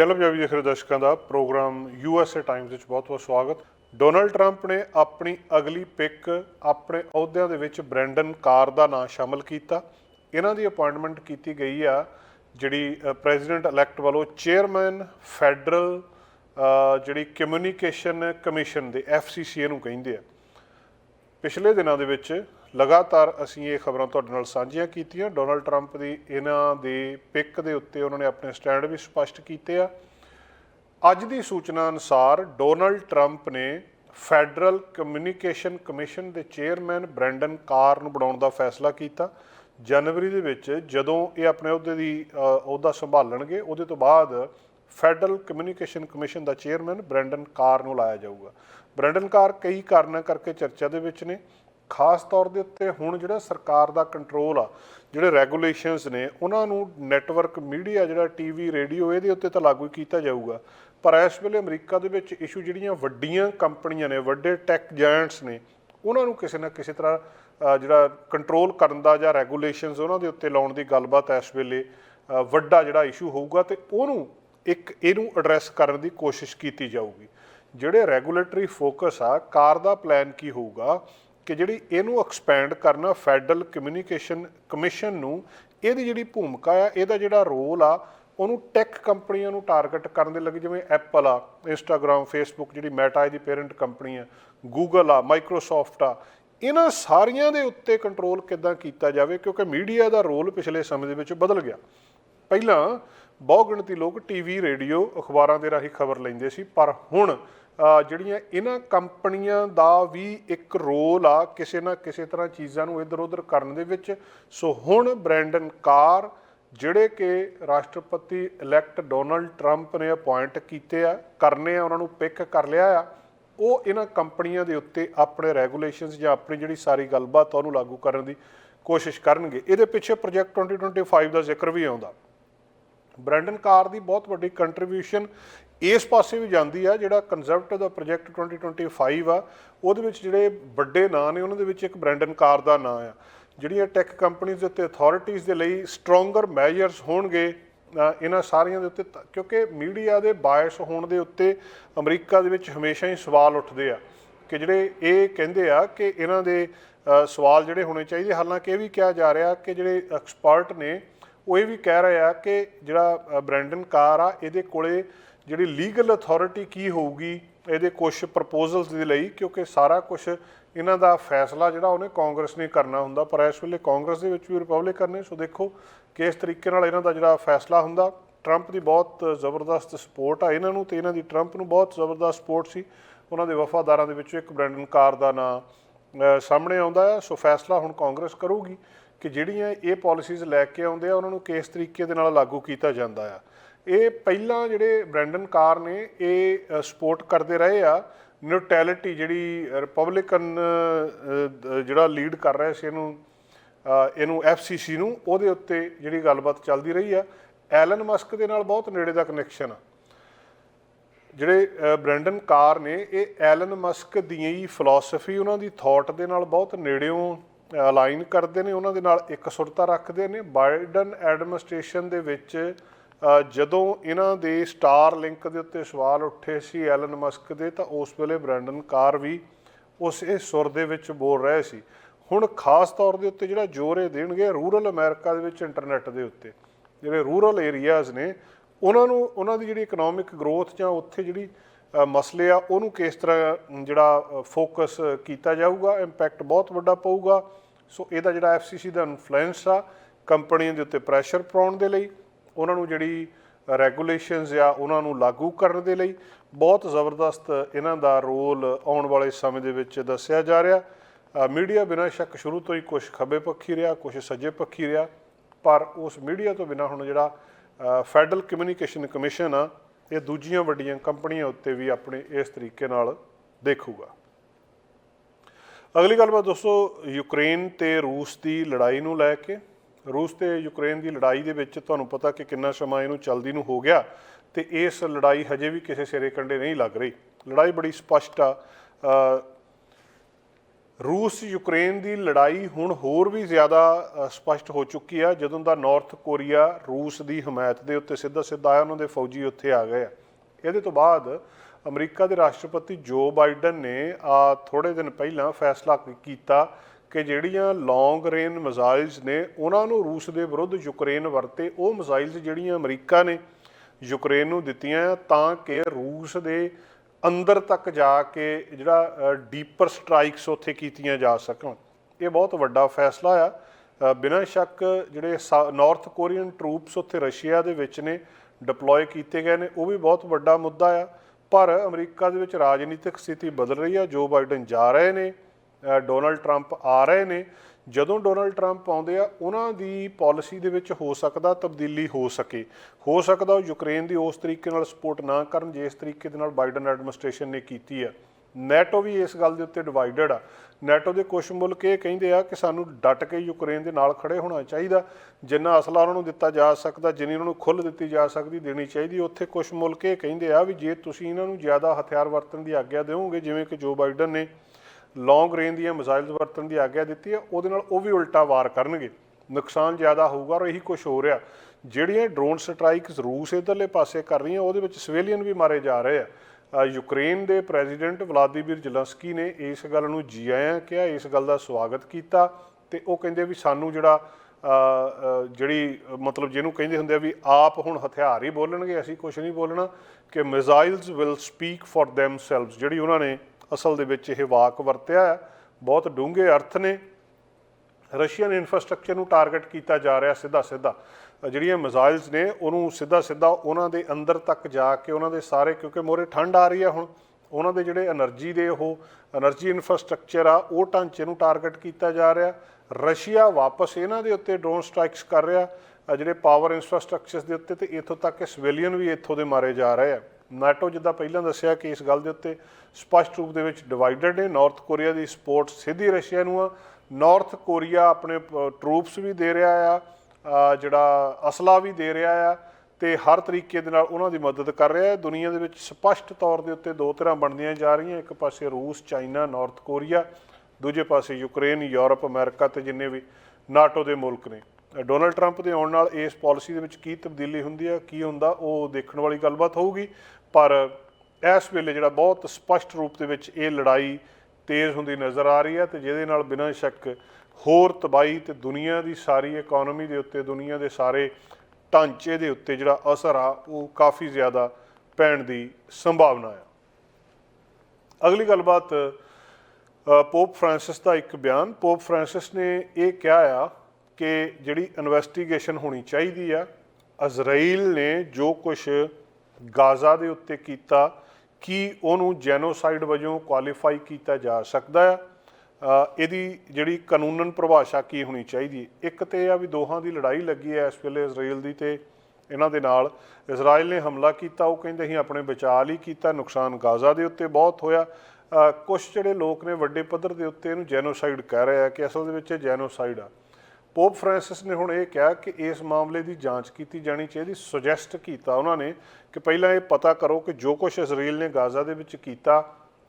ਟੈਲ ਪੰਜਾਬੀ ਦੇਖ ਰਹੇ ਦਰਸ਼ਕਾਂ ਦਾ ਪ੍ਰੋਗਰਾਮ ਯੂਐਸਏ ਟਾਈਮਜ਼ ਵਿੱਚ ਬਹੁਤ-ਬਹੁਤ ਸਵਾਗਤ। ਡੋਨਲਡ ਟਰੰਪ ਨੇ ਆਪਣੀ ਅਗਲੀ ਪਿਕ ਆਪਣੇ ਅਹੁਦਿਆਂ ਦੇ ਵਿੱਚ ਬ੍ਰੈਂਡਨ ਕਾਰ ਦਾ ਨਾਂ ਸ਼ਾਮਲ ਕੀਤਾ। ਇਹਨਾਂ ਦੀ ਅਪਾਇੰਟਮੈਂਟ ਕੀਤੀ ਗਈ ਆ, ਜਿਹੜੀ ਪ੍ਰੈਜ਼ੀਡੈਂਟ ਇਲੈਕਟ ਵੱਲੋਂ ਚੇਅਰਮੈਨ ਫੈਡਰਲ ਜਿਹੜੀ ਕਮਿਊਨੀਕੇਸ਼ਨ ਕਮਿਸ਼ਨ ਦੇ ਐਫਸੀਸੀ ਨੂੰ ਕਹਿੰਦੇ ਆ। ਪਿਛਲੇ ਦਿਨਾਂ ਦੇ ਵਿੱਚ ਲਗਾਤਾਰ ਅਸੀਂ ਇਹ ਖਬਰਾਂ ਤੁਹਾਡੇ ਨਾਲ ਸਾਂਝੀਆਂ ਕੀਤੀਆਂ। ਡੋਨਲਡ ਟਰੰਪ ਦੀ ਇਹਨਾਂ ਦੇ ਪਿਕ ਦੇ ਉੱਤੇ ਉਹਨਾਂ ਨੇ ਆਪਣੇ ਸਟੈਂਡ ਵੀ ਸਪਸ਼ਟ ਕੀਤੇ ਆ। ਅੱਜ ਦੀ ਸੂਚਨਾ ਅਨੁਸਾਰ ਡੋਨਲਡ ਟਰੰਪ ਨੇ ਫੈਡਰਲ ਕਮਿਊਨੀਕੇਸ਼ਨ ਕਮਿਸ਼ਨ ਦੇ ਚੇਅਰਮੈਨ ਬ੍ਰੈਂਡਨ ਕਾਰ ਨੂੰ ਬਣਾਉਣ ਦਾ ਫੈਸਲਾ ਕੀਤਾ। ਜਨਵਰੀ ਦੇ ਵਿੱਚ ਜਦੋਂ ਇਹ ਆਪਣੇ ਅਹੁਦੇ ਦੀ ਅਹੁਦਾ ਸੰਭਾਲਣਗੇ, ਉਹਦੇ ਤੋਂ ਬਾਅਦ ਫੈਡਰਲ ਕਮਿਊਨੀਕੇਸ਼ਨ ਕਮਿਸ਼ਨ ਦਾ ਚੇਅਰਮੈਨ ਬ੍ਰੈਂਡਨ ਕਾਰ ਨੂੰ ਲਾਇਆ ਜਾਊਗਾ। ਬ੍ਰੈਂਡਨ ਕਾਰ ਕਈ ਕਾਰਨਾਂ ਕਰਕੇ ਚਰਚਾ ਦੇ ਵਿੱਚ ਨੇ। ਖਾਸ ਤੌਰ ਦੇ ਉੱਤੇ ਹੁਣ ਜਿਹੜਾ ਸਰਕਾਰ ਦਾ ਕੰਟਰੋਲ ਆ, ਜਿਹੜੇ ਰੈਗੂਲੇਸ਼ਨਸ ਨੇ, ਉਹਨਾਂ ਨੂੰ ਨੈਟਵਰਕ ਮੀਡੀਆ ਜਿਹੜਾ ਟੀਵੀ ਰੇਡੀਓ ਇਹਦੇ ਉੱਤੇ ਤਾਂ ਲਾਗੂ ਕੀਤਾ ਜਾਊਗਾ। ਪਰ ਇਸ ਵੇਲੇ ਅਮਰੀਕਾ ਦੇ ਵਿੱਚ ਇਸ਼ੂ ਜਿਹੜੀਆਂ ਵੱਡੀਆਂ ਕੰਪਨੀਆਂ ਨੇ, ਵੱਡੇ ਟੈਕ ਜਾਇੰਟਸ ਨੇ, ਉਹਨਾਂ ਨੂੰ ਕਿਸੇ ਨਾ ਕਿਸੇ ਤਰ੍ਹਾਂ ਜਿਹੜਾ ਕੰਟਰੋਲ ਕਰਨ ਦਾ ਜਾਂ ਰੈਗੂਲੇਸ਼ਨਸ ਉਹਨਾਂ ਦੇ ਉੱਤੇ ਲਾਉਣ ਦੀ ਗੱਲਬਾਤ ਇਸ ਵੇਲੇ ਵੱਡਾ ਜਿਹੜਾ ਇਸ਼ੂ ਹੋਊਗਾ ਤੇ ਉਹਨੂੰ ਇੱਕ ਇਹਨੂੰ ਐਡਰੈਸ ਕਰਨ ਦੀ ਕੋਸ਼ਿਸ਼ ਕੀਤੀ ਜਾਊਗੀ। ਜਿਹੜੇ ਰੈਗੂਲੇਟਰੀ ਫੋਕਸ ਆ, ਕਾਰ ਦਾ ਪਲਾਨ ਕੀ ਹੋਊਗਾ ਕਿ ਜਿਹੜੀ ਇਹਨੂੰ ਐਕਸਪੈਂਡ ਕਰਨਾ ਫੈਡਰਲ ਕਮਿਊਨੀਕੇਸ਼ਨ ਕਮਿਸ਼ਨ ਨੂੰ, ਇਹਦੀ ਜਿਹੜੀ ਭੂਮਿਕਾ ਆ, ਇਹਦਾ ਜਿਹੜਾ ਰੋਲ ਆ, ਉਹਨੂੰ ਟੈਕ ਕੰਪਨੀਆਂ ਨੂੰ ਟਾਰਗੇਟ ਕਰਨ ਦੇ ਲੱਗੇ, ਜਿਵੇਂ ਐਪਲ ਆ ਇੰਸਟਾਗ੍ਰam ਫੇਸਬੁੱਕ ਜਿਹੜੀ ਮੈਟਾ ਦੀ ਪੇਰੈਂਟ ਕੰਪਨੀ ਆ ਗੂਗਲ ਆ ਮਾਈਕਰੋਸਾਫਟ ਆ, ਇਹਨਾਂ ਸਾਰੀਆਂ ਦੇ ਉੱਤੇ ਕੰਟਰੋਲ ਕਿੱਦਾਂ ਕੀਤਾ ਜਾਵੇ, ਕਿਉਂਕਿ ਮੀਡੀਆ ਦਾ ਰੋਲ ਪਿਛਲੇ ਸਮੇਂ ਦੇ ਵਿੱਚ ਬਦਲ ਗਿਆ। ਪਹਿਲਾਂ ਬਹੁ ਗਿਣਤੀ ਲੋਕ ਟੀਵੀ ਰੇਡੀਓ ਅਖਬਾਰਾਂ ਦੇ ਰਾਹੀਂ ਖਬਰ ਲੈਂਦੇ ਸੀ, ਪਰ ਹੁਣ ਜਿਹੜੀਆਂ ਇਹਨਾਂ ਕੰਪਨੀਆਂ ਦਾ ਵੀ ਇੱਕ ਰੋਲ ਆ, ਕਿਸੇ ਨਾ ਕਿਸੇ ਤਰ੍ਹਾਂ ਚੀਜ਼ਾਂ ਨੂੰ ਇੱਧਰ ਉੱਧਰ ਕਰਨ ਦੇ ਵਿੱਚ, ਸੋ ਹੁਣ ਬ੍ਰੈਂਡਨ ਕਾਰ, ਜਿਹੜੇ ਕਿ ਰਾਸ਼ਟਰਪਤੀ ਇਲੈਕਟ ਡੋਨਲਡ ਟਰੰਪ ਨੇ ਅਪਾਇੰਟ ਕੀਤੇ ਆ, ਕਰਨੇ ਆ, ਉਹਨਾਂ ਨੂੰ ਪਿਕ ਕਰ ਲਿਆ ਆ, ਉਹ ਇਹਨਾਂ ਕੰਪਨੀਆਂ ਦੇ ਉੱਤੇ ਆਪਣੇ ਰੈਗੂਲੇਸ਼ਨਸ ਜਾਂ ਆਪਣੀ ਜਿਹੜੀ ਸਾਰੀ ਗੱਲਬਾਤ ਆ, ਉਹਨੂੰ ਲਾਗੂ ਕਰਨ ਦੀ ਕੋਸ਼ਿਸ਼ ਕਰਨਗੇ। ਇਹਦੇ ਪਿੱਛੇ ਪ੍ਰੋਜੈਕਟ 2025 ਦਾ ਜ਼ਿਕਰ ਵੀ ਆਉਂਦਾ। ਬ੍ਰੈਂਡਨ ਕਾਰ ਦੀ ਬਹੁਤ ਵੱਡੀ ਕੰਟਰੀਬਿਊਸ਼ਨ ਇਸ ਪਾਸੇ ਵੀ ਜਾਂਦੀ ਆ, ਜਿਹੜਾ ਕਨਸੈਪਟ ਦਾ ਪ੍ਰੋਜੈਕਟ 2025 ਆ, ਉਹਦੇ ਵਿੱਚ ਜਿਹੜੇ ਵੱਡੇ ਨਾਂ ਨੇ, ਉਹਨਾਂ ਦੇ ਵਿੱਚ ਇੱਕ ਬ੍ਰੈਂਡਨ ਕਾਰ ਦਾ ਨਾਂ ਆ। ਜਿਹੜੀਆਂ ਟੈਕ ਕੰਪਨੀਆਂ ਦੇ ਉੱਤੇ ਅਥਾਰਟੀਆਂ ਦੇ ਲਈ ਸਟਰੋਂਗਰ ਮੈਜਰਸ ਹੋਣਗੇ ਇਹਨਾਂ ਸਾਰੀਆਂ ਦੇ ਉੱਤੇ ਕਿਉਂਕਿ ਮੀਡੀਆ ਦੇ ਬਾਇਸ ਹੋਣ ਦੇ ਉੱਤੇ ਅਮਰੀਕਾ ਦੇ ਵਿੱਚ ਹਮੇਸ਼ਾ ਹੀ ਸਵਾਲ ਉੱਠਦੇ ਆ ਕਿ ਜਿਹੜੇ ਇਹ ਕਹਿੰਦੇ ਆ ਕਿ ਇਹਨਾਂ ਦੇ ਸਵਾਲ ਜਿਹੜੇ ਹੋਣੇ ਚਾਹੀਦੇ, ਹਾਲਾਂਕਿ ਇਹ ਵੀ ਕਿਹਾ ਜਾ ਰਿਹਾ ਕਿ ਜਿਹੜੇ ਐਕਸਪਰਟ ਨੇ ਉਹ ਇਹ ਵੀ ਕਹਿ ਰਹੇ ਆ ਕਿ ਜਿਹੜਾ ਅ, ਬ੍ਰੈਂਡਨ ਕਾਰ ਆ ਇਹਦੇ ਕੋਲੇ ਜਿਹੜੀ ਲੀਗਲ ਅਥਾਰਟੀ ਕੀ ਹੋਊਗੀ ਇਹਦੇ ਕੁਝ ਪ੍ਰਪੋਜ਼ਲਸ ਦੇ ਲਈ ਕਿਉਂਕਿ ਸਾਰਾ ਕੁਝ ਇਹਨਾਂ ਦਾ ਫੈਸਲਾ ਜਿਹੜਾ ਉਹਨੇ ਕਾਂਗਰਸ ਨੇ ਕਰਨਾ ਹੁੰਦਾ ਪਰ ਇਸ ਵੇਲੇ ਕਾਂਗਰਸ ਦੇ ਵਿੱਚ ਵੀ ਰਿਪਬਲਿਕਨ ਨੇ ਸੋ ਦੇਖੋ ਕਿਸ ਤਰੀਕੇ ਨਾਲ ਇਹਨਾਂ ਦਾ ਜਿਹੜਾ ਫੈਸਲਾ ਹੁੰਦਾ। ਟਰੰਪ ਦੀ ਬਹੁਤ ਜ਼ਬਰਦਸਤ ਸਪੋਰਟ ਆ ਇਹਨਾਂ ਨੂੰ ਤੇ ਇਹਨਾਂ ਦੀ ਟਰੰਪ ਨੂੰ ਬਹੁਤ ਜ਼ਬਰਦਸਤ ਸਪੋਰਟ ਸੀ। ਉਹਨਾਂ ਦੇ ਵਫਾਦਾਰਾਂ ਦੇ ਵਿੱਚੋਂ ਇੱਕ ਬ੍ਰੈਂਡਨ ਕਾਰ ਦਾ ਨਾਂ ਸਾਹਮਣੇ ਆਉਂਦਾ ਹੈ ਸੋ ਫੈਸਲਾ ਹੁਣ ਕਾਂਗਰਸ ਕਰੂਗੀ। ਕਿ ਜਿਹੜੀਆਂ ਇਹ ਪਾਲਿਸੀਜ਼ ਲੈ ਕੇ ਆਉਂਦੇ ਆ ਉਹਨਾਂ ਨੂੰ ਕਿਸ ਤਰੀਕੇ ਦੇ ਨਾਲ ਲਾਗੂ ਕੀਤਾ ਜਾਂਦਾ ਆ। ਇਹ ਪਹਿਲਾਂ ਜਿਹੜੇ ਬ੍ਰੈਂਡਨ ਕਾਰ ਨੇ ਇਹ ਸਪੋਰਟ ਕਰਦੇ ਰਹੇ ਆ। ਨਿਊਟੈਲਿਟੀ ਜਿਹੜੀ ਰਿਪਬਲਿਕਨ ਜਿਹੜਾ ਲੀਡ ਕਰ ਰਿਹਾ ਸੀ ਇਹਨੂੰ ਅ, ਇਹਨੂੰ ਐਫਸੀਸੀ ਨੂੰ ਉਹਦੇ ਉੱਤੇ ਜਿਹੜੀ ਗੱਲਬਾਤ ਚੱਲਦੀ ਰਹੀ ਆ। ਐਲਨ ਮਸਕ ਦੇ ਨਾਲ ਬਹੁਤ ਨੇੜੇ ਦਾ ਕਨੈਕਸ਼ਨ ਆ। ਜਿਹੜੇ ਅ, ਬ੍ਰੈਂਡਨ ਕਾਰ ਨੇ ਇਹ ਐਲਨ ਮਸਕ ਦੀ ਹੀ ਫਿਲਾਸਫੀ ਉਹਨਾਂ ਦੀ ਥਾਟ ਦੇ ਨਾਲ ਬਹੁਤ ਨੇੜਿਓਂ ਅਲਾਈਨ ਕਰਦੇ ਨੇ, ਉਹਨਾਂ ਦੇ ਨਾਲ ਇੱਕ ਸੁਰਤਾ ਰੱਖਦੇ ਨੇ। ਬਾਈਡਨ ਐਡਮਿਨਿਸਟ੍ਰੇਸ਼ਨ ਦੇ ਵਿੱਚ ਜਦੋਂ ਇਹਨਾਂ ਦੇ ਸਟਾਰ ਲਿੰਕ ਦੇ ਉੱਤੇ ਸਵਾਲ ਉੱਠੇ ਸੀ ਐਲਨ ਮਸਕ ਦੇ, ਤਾਂ ਉਸ ਵੇਲੇ ਬ੍ਰੈਂਡਨ ਕਾਰ ਵੀ ਉਸ ਸੁਰ ਦੇ ਵਿੱਚ ਬੋਲ ਰਹੇ ਸੀ। ਹੁਣ ਖਾਸ ਤੌਰ ਦੇ ਉੱਤੇ ਜਿਹੜਾ ਜ਼ੋਰ ਇਹ ਦੇਣਗੇ ਰੂਰਲ ਅਮਰੀਕਾ ਦੇ ਵਿੱਚ ਇੰਟਰਨੈਟ ਦੇ ਉੱਤੇ, ਜਿਹੜੇ ਰੂਰਲ ਏਰੀਆਜ਼ ਨੇ, ਉਹਨਾਂ ਨੂੰ, ਉਹਨਾਂ ਦੀ ਜਿਹੜੀ ਇਕਨੋਮਿਕ ਗਰੋਥ ਜਾਂ ਉੱਥੇ ਜਿਹੜੀ ਮਸਲੇ ਆ, ਉਹਨੂੰ ਕਿਸ ਤਰ੍ਹਾਂ ਜਿਹੜਾ ਫੋਕਸ ਕੀਤਾ ਜਾਊਗਾ ਇੰਪੈਕਟ ਬਹੁਤ ਵੱਡਾ ਪਊਗਾ। ਸੋ ਇਹਦਾ ਜਿਹੜਾ ਐਫਸੀਸੀ ਦਾ ਇਨਫਲੂਐਂਸ ਆ, ਕੰਪਨੀਆਂ ਦੇ ਉੱਤੇ ਪ੍ਰੈਸ਼ਰ ਪਾਉਣ ਦੇ ਲਈ, ਉਹਨਾਂ ਨੂੰ ਜਿਹੜੀ ਰੈਗੂਲੇਸ਼ਨਸ ਆ, ਉਹਨਾਂ ਨੂੰ ਲਾਗੂ ਕਰਨ ਦੇ ਲਈ, ਬਹੁਤ ਜ਼ਬਰਦਸਤ ਇਹਨਾਂ ਦਾ ਰੋਲ ਆਉਣ ਵਾਲੇ ਸਮੇਂ ਦੇ ਵਿੱਚ ਦੱਸਿਆ ਜਾ ਰਿਹਾ। ਮੀਡੀਆ ਬਿਨਾਂ ਸ਼ੱਕ ਸ਼ੁਰੂ ਤੋਂ ਹੀ ਕੁਝ ਖੱਬੇ ਪੱਖੀ ਰਿਹਾ ਕੁਝ ਸੱਜੇ ਪੱਖੀ ਰਿਹਾ, ਪਰ ਉਸ ਮੀਡੀਆ ਤੋਂ ਬਿਨਾਂ ਹੁਣ ਜਿਹੜਾ ਫੈਡਰਲ ਕਮਿਊਨੀਕੇਸ਼ਨ ਕਮਿਸ਼ਨ ਆ, ਇਹ ਦੂਜੀਆਂ ਵੱਡੀਆਂ ਕੰਪਨੀਆਂ ਉੱਤੇ ਵੀ ਆਪਣੇ ਇਸ ਤਰੀਕੇ ਨਾਲ ਦੇਖੂਗਾ। ਅਗਲੀ ਗੱਲਬਾਤ ਦੋਸਤੋ ਯੂਕਰੇਨ ਤੇ ਰੂਸ ਦੀ ਲੜਾਈ ਨੂੰ ਲੈ ਕੇ। ਰੂਸ ਤੇ ਯੂਕਰੇਨ ਦੀ ਲੜਾਈ ਦੇ ਵਿੱਚ ਤੁਹਾਨੂੰ ਪਤਾ ਕਿ ਕਿੰਨਾ ਸਮਾਂ ਇਹਨੂੰ ਚੱਲਦੀ ਨੂੰ ਹੋ ਗਿਆ ਤੇ ਇਸ ਲੜਾਈ ਹਜੇ ਵੀ ਕਿਸੇ ਸਿਰੇ ਕੰਡੇ ਨਹੀਂ ਲੱਗ ਰਹੀ। ਲੜਾਈ ਬੜੀ ਸਪਸ਼ਟ ਆ। ਰੂਸ ਯੂਕਰੇਨ ਦੀ ਲੜਾਈ ਹੁਣ ਹੋਰ ਵੀ ਜ਼ਿਆਦਾ ਅ, ਸਪਸ਼ਟ ਹੋ ਚੁੱਕੀ ਆ ਜਦੋਂ ਦਾ ਨਾਰਥ ਕੋਰੀਆ ਰੂਸ ਦੀ ਹਮਾਇਤ ਦੇ ਉੱਤੇ ਸਿੱਧਾ ਸਿੱਧਾ ਆਇਆ ਉਹਨਾਂ ਦੇ ਫੌਜੀ ਉੱਥੇ ਆ ਗਏ ਆ। ਇਹਦੇ ਤੋਂ ਬਾਅਦ ਅਮਰੀਕਾ ਦੇ ਰਾਸ਼ਟਰਪਤੀ ਜੋ ਬਾਈਡਨ ਨੇ, ਆ ਥੋੜੇ ਦਿਨ ਪਹਿਲਾਂ ਫੈਸਲਾ ਕੀਤਾ ਕਿ ਜਿਹੜੀਆਂ ਲੌਂਗ ਰੇਂਜ ਮਿਜ਼ਾਈਲਸ ਨੇ, ਉਹਨਾਂ ਨੂੰ ਰੂਸ ਦੇ ਵਿਰੁੱਧ ਯੂਕਰੇਨ ਵਰਤੇ, ਉਹ ਮਿਜ਼ਾਈਲਸ ਜਿਹੜੀਆਂ ਅਮਰੀਕਾ ਨੇ ਯੂਕਰੇਨ ਨੂੰ ਦਿੱਤੀਆਂ ਆ, ਤਾਂ ਕਿ ਰੂਸ ਦੇ ਅੰਦਰ ਤੱਕ ਜਾ ਕੇ ਜਿਹੜਾ ਡੀਪਰ ਸਟ੍ਰਾਈਕਸ ਉੱਥੇ ਕੀਤੀਆਂ ਜਾ ਸਕਣ। ਇਹ ਬਹੁਤ ਵੱਡਾ ਫੈਸਲਾ ਆ। ਬਿਨਾਂ ਸ਼ੱਕ ਜਿਹੜੇ ਨਾਰਥ ਕੋਰੀਅਨ ਟਰੂਪਸ ਉੱਥੇ ਰਸ਼ੀਆ ਦੇ ਵਿੱਚ ਨੇ ਡਿਪਲੋਏ ਕੀਤੇ ਗਏ ਨੇ, ਉਹ ਵੀ ਬਹੁਤ ਵੱਡਾ ਮੁੱਦਾ ਆ। ਪਰ ਅਮਰੀਕਾ ਦੇ ਵਿੱਚ ਰਾਜਨੀਤਿਕ ਸਥਿਤੀ ਬਦਲ ਰਹੀ ਆ, ਜੋ ਬਾਈਡਨ ਜਾ ਰਹੇ ਨੇ ਡੋਨਲਡ ਟਰੰਪ ਆ ਰਹੇ ਨੇ। ਜਦੋਂ ਡੋਨਲਡ ਟਰੰਪ ਆਉਂਦੇ ਆ, ਉਹਨਾਂ ਦੀ ਪਾਲਿਸੀ ਦੇ ਵਿੱਚ ਹੋ ਸਕਦਾ ਤਬਦੀਲੀ ਹੋ ਸਕੇ। ਹੋ ਸਕਦਾ ਉਹ ਯੂਕਰੇਨ ਦੀ ਉਸ ਤਰੀਕੇ ਨਾਲ ਸਪੋਰਟ ਨਾ ਕਰਨ, ਜਿਸ ਤਰੀਕੇ ਦੇ ਨਾਲ ਬਾਈਡਨ ਐਡਮਿਨਿਸਟ੍ਰੇਸ਼ਨ ਨੇ ਕੀਤੀ ਆ। ਨੈਟੋ ਵੀ ਇਸ ਗੱਲ ਦੇ ਉੱਤੇ ਡਿਵਾਈਡਡ ਆ। ਨੈਟੋ ਦੇ ਕੁਝ ਮੁਲਕ ਇਹ ਕਹਿੰਦੇ ਆ ਕਿ ਸਾਨੂੰ ਡਟ ਕੇ ਯੂਕਰੇਨ ਦੇ ਨਾਲ ਖੜੇ ਹੋਣਾ ਚਾਹੀਦਾ। ਜਿੰਨਾ ਅਸਲਾ ਉਹਨਾਂ ਨੂੰ ਦਿੱਤਾ ਜਾ ਸਕਦਾ, ਜਿੰਨੀ ਉਹਨਾਂ ਨੂੰ ਖੁੱਲ੍ਹ ਦਿੱਤੀ ਜਾ ਸਕਦੀ, ਦੇਣੀ ਚਾਹੀਦੀ। ਉੱਥੇ ਕੁਝ ਮੁਲਕ ਇਹ ਕਹਿੰਦੇ ਆ ਵੀ ਜੇ ਤੁਸੀਂ ਇਹਨਾਂ ਨੂੰ ਜ਼ਿਆਦਾ ਹਥਿਆਰ ਵਰਤਣ ਦੀ ਆਗਿਆ ਦਿਓਗੇ, ਜਿਵੇਂ ਕਿ ਜੋ ਬਾਈਡਨ ਨੇ ਲੌਂਗ ਰੇਂਜ ਦੀਆਂ ਮਿਜ਼ਾਈਲਸ ਵਰਤਣ ਦੀ ਆਗਿਆ ਦਿੱਤੀ ਹੈ ਉਹਦੇ ਨਾਲ ਉਹ ਵੀ ਉਲਟਾ ਵਾਰ ਕਰਨਗੇ। ਨੁਕਸਾਨ ਜ਼ਿਆਦਾ ਹੋਊਗਾ ਔਰ ਇਹੀ ਕੁਝ ਹੋ ਰਿਹਾ। ਜਿਹੜੀਆਂ ਡਰੋਨ ਸਟ੍ਰਾਈਕਸ ਰੂਸ ਇਧਰਲੇ ਪਾਸੇ ਕਰ ਰਹੀਆਂ, ਉਹਦੇ ਵਿੱਚ ਸਿਵਿਲੀਅਨ ਵੀ ਮਾਰੇ ਜਾ ਰਹੇ ਆ। ਯੂਕਰੇਨ ਦੇ ਪ੍ਰੈਜ਼ੀਡੈਂਟ ਵਲਾਦੀਮੀਰ ਜ਼ੈਲੈਂਸਕੀ ਨੇ ਇਸ ਗੱਲ ਨੂੰ ਜੀ ਆਇਆਂ ਕਿਹਾ, ਇਸ ਗੱਲ ਦਾ ਸਵਾਗਤ ਕੀਤਾ ਤੇ ਉਹ ਕਹਿੰਦੇ ਵੀ ਸਾਨੂੰ ਜਿਹੜਾ ਜਿਹੜੀ, ਮਤਲਬ ਜਿਹਨੂੰ ਕਹਿੰਦੇ ਹੁੰਦੇ ਆ ਵੀ ਆਪ ਹੁਣ ਹਥਿਆਰ ਹੀ ਬੋਲਣਗੇ, ਅਸੀਂ ਕੁਝ ਨਹੀਂ ਬੋਲਣਾ, ਕਿ missiles will speak for themselves, ਜਿਹੜੀ ਉਹਨਾਂ ਨੇ ਅਸਲ ਦੇ ਵਿੱਚ ਇਹ ਵਾਕ ਵਰਤਿਆ ਹੈ, ਬਹੁਤ ਡੂੰਘੇ ਅਰਥ ਨੇ ਰਸ਼ੀਅਨ ਇਨਫਰਾਸਟ੍ਰਕਚਰ ਨੂੰ ਟਾਰਗੇਟ ਕੀਤਾ ਜਾ ਰਿਹਾ ਸਿੱਧਾ ਸਿੱਧਾ। ਜਿਹੜੀਆਂ ਮਿਜ਼ਾਈਲਸ ਨੇ, ਉਹਨੂੰ ਸਿੱਧਾ ਸਿੱਧਾ ਉਹਨਾਂ ਦੇ ਅੰਦਰ ਤੱਕ ਜਾ ਕੇ, ਉਹਨਾਂ ਦੇ ਸਾਰੇ, ਕਿਉਂਕਿ ਮੋਰੇ ਠੰਡ ਆ ਰਹੀ ਹੈ ਹੁਣ, ਉਹਨਾਂ ਦੇ ਜਿਹੜੇ એનર્ਜੀ ਦੇ ਉਹ એનર્ਜੀ ਇਨਫਰਾਸਟ੍ਰਕਚਰ ਆ, ਉਹ ਢਾਂਚੇ ਨੂੰ ਟਾਰਗੇਟ ਕੀਤਾ ਜਾ ਰਿਹਾ। ਰਸ਼ੀਆ ਵਾਪਸ ਇਹਨਾਂ ਦੇ ਉੱਤੇ ਡਰੋਨ ਸਟ੍ਰਾਈਕਸ ਕਰ ਰਿਹਾ। ਜਿਹੜੇ ਪਾਵਰ ਇਨਫਰਾਸਟ੍ਰਕਚਰਸ ਦੇ ਉੱਤੇ ਤੇ ਇਥੋਂ ਤੱਕ ਕਿ ਸਿਵਿਲੀਅਨ ਵੀ ਇਥੋਂ ਦੇ ਮਾਰੇ ਜਾ ਰਹੇ ਆ। ਨਾਟੋ ਜਿੱਦਾਂ ਪਹਿਲਾਂ ਦੱਸਿਆ ਕਿ ਇਸ ਗੱਲ ਦੇ ਉੱਤੇ ਸਪਸ਼ਟ ਰੂਪ ਦੇ ਵਿੱਚ ਡਿਵਾਈਡਡ ਨੇ। ਨਾਰਥ ਕੋਰੀਆ ਦੀ ਸਪੋਰਟ ਸਿੱਧੀ ਰਸ਼ੀਆ ਨੂੰ ਆ ਨਾਰਥ ਕੋਰੀਆ ਆਪਣੇ ਟਰੂਪਸ ਵੀ ਦੇ ਰਿਹਾ ਆ ਜਿਹੜਾ ਅਸਲਾ ਵੀ ਦੇ ਰਿਹਾ ਆ ਤੇ ਹਰ ਤਰੀਕੇ ਦੇ ਨਾਲ ਉਹਨਾਂ ਦੀ ਮਦਦ ਕਰ ਰਿਹਾ ਹੈ। ਦੁਨੀਆ ਦੇ ਵਿੱਚ ਸਪਸ਼ਟ ਤੌਰ ਦੇ ਉੱਤੇ ਦੋ ਤਰ੍ਹਾਂ ਬਣਦੀਆਂ ਜਾ ਰਹੀਆਂ, ਇੱਕ ਪਾਸੇ ਰੂਸ, ਚਾਈਨਾ ਨਾਰਥ ਕੋਰੀਆ ਦੂਜੇ ਪਾਸੇ ਯੂਕਰੇਨ, ਯੂਰਪ, ਅਮਰੀਕਾ ਤੇ ਜਿੰਨੇ ਵੀ ਨਾਟੋ ਦੇ ਮੁਲਕ ਨੇ। ਡੋਨਲਡ ਡੋਨਾਲਡ ਟਰੰਪ ਦੇ ਆਉਣ ਨਾਲ ਇਸ ਪਾਲਿਸੀ ਦੇ ਵਿੱਚ ਕੀ ਤਬਦੀਲੀ ਹੁੰਦੀ ਹੈ ਕੀ ਹੁੰਦਾ, ਉਹ ਦੇਖਣ ਵਾਲੀ ਗੱਲਬਾਤ ਹੋਊਗੀ। ਪਰ ਇਸ ਵੇਲੇ ਜਿਹੜਾ ਬਹੁਤ ਸਪਸ਼ਟ ਰੂਪ ਦੇ ਵਿੱਚ ਇਹ ਲੜਾਈ ਤੇਜ਼ ਹੁੰਦੀ ਨਜ਼ਰ ਆ ਰਹੀ ਹੈ ਤੇ ਜਿਹਦੇ ਨਾਲ ਬਿਨਾਂ ਸ਼ੱਕ ਹੋਰ ਤਬਾਹੀ ਤੇ ਦੁਨੀਆ ਦੀ ਸਾਰੀ ਇਕਨੋਮੀ ਦੇ ਉੱਤੇ, ਦੁਨੀਆ ਦੇ ਸਾਰੇ ਢਾਂਚੇ ਦੇ ਉੱਤੇ ਜਿਹੜਾ ਅਸਰ ਆ, ਉਹ ਕਾਫੀ ਜ਼ਿਆਦਾ ਪੈਣ ਦੀ ਸੰਭਾਵਨਾ ਆ ਅਗਲੀ ਗੱਲਬਾਤ ਪੋਪ ਫ੍ਰਾਂਸਿਸ ਦਾ ਇੱਕ ਬਿਆਨ। ਪੋਪ ਫ੍ਰਾਂਸਿਸ ਨੇ ਇਹ ਕਿਹਾ ਆ ਕਿ ਜਿਹੜੀ ਇਨਵੈਸਟੀਗੇਸ਼ਨ ਹੋਣੀ ਚਾਹੀਦੀ ਆ ਅਜ਼ਰਾਈਲ ਨੇ ਜੋ ਕੁਝ ਗਾਜ਼ਾ ਦੇ ਉੱਤੇ ਕੀਤਾ ਕੀ ਉਹਨੂੰ ਜੈਨੋਸਾਈਡ ਵਜੋਂ ਕੁਆਲੀਫਾਈ ਕੀਤਾ ਜਾ ਸਕਦਾ ਆ ਇਹਦੀ ਜਿਹੜੀ ਕਾਨੂੰਨਨ ਪਰਿਭਾਸ਼ਾ ਕੀ ਹੋਣੀ ਚਾਹੀਦੀ ਇੱਕ ਤੇ ਇਹ ਆ ਵੀ ਦੋਹਾਂ ਦੀ ਲੜਾਈ ਲੱਗੀ ਹੈ ਇਸ ਵੇਲੇ ਇਜ਼ਰਾਈਲ ਦੀ ਤੇ ਇਹਨਾਂ ਦੇ ਨਾਲ। ਇਜ਼ਰਾਈਲ ਨੇ ਹਮਲਾ ਕੀਤਾ, ਉਹ ਕਹਿੰਦੇ ਅਸੀਂ ਆਪਣੇ ਬਚਾਅ ਲਈ ਕੀਤਾ, ਨੁਕਸਾਨ ਗਾਜ਼ਾ ਦੇ ਉੱਤੇ ਬਹੁਤ ਹੋਇਆ। ਕੁਝ ਜਿਹੜੇ ਲੋਕ ਨੇ ਵੱਡੇ ਪੱਧਰ ਦੇ ਉੱਤੇ ਇਹਨੂੰ ਜੈਨੋਸਾਈਡ ਕਹਿ ਰਹੇ ਆ ਕਿ ਅਸਲ ਦੇ ਵਿੱਚ ਇਹ ਜੈਨੋਸਾਈਡ ਆ। ਪੋਪ ਫ੍ਰਾਂਸਿਸ ਨੇ ਹੁਣ ਇਹ ਕਿਹਾ ਕਿ ਇਸ ਮਾਮਲੇ ਦੀ ਜਾਂਚ ਕੀਤੀ ਜਾਣੀ ਚਾਹੀਦੀ, ਸੁਜੈਸਟ ਕੀਤਾ ਉਹਨਾਂ ਨੇ ਕਿ ਪਹਿਲਾਂ ਇਹ ਪਤਾ ਕਰੋ ਕਿ ਜੋ ਕੁਝ ਇਜ਼ਰਾਈਲ ਨੇ ਗਾਜ਼ਾ ਦੇ ਵਿੱਚ ਕੀਤਾ,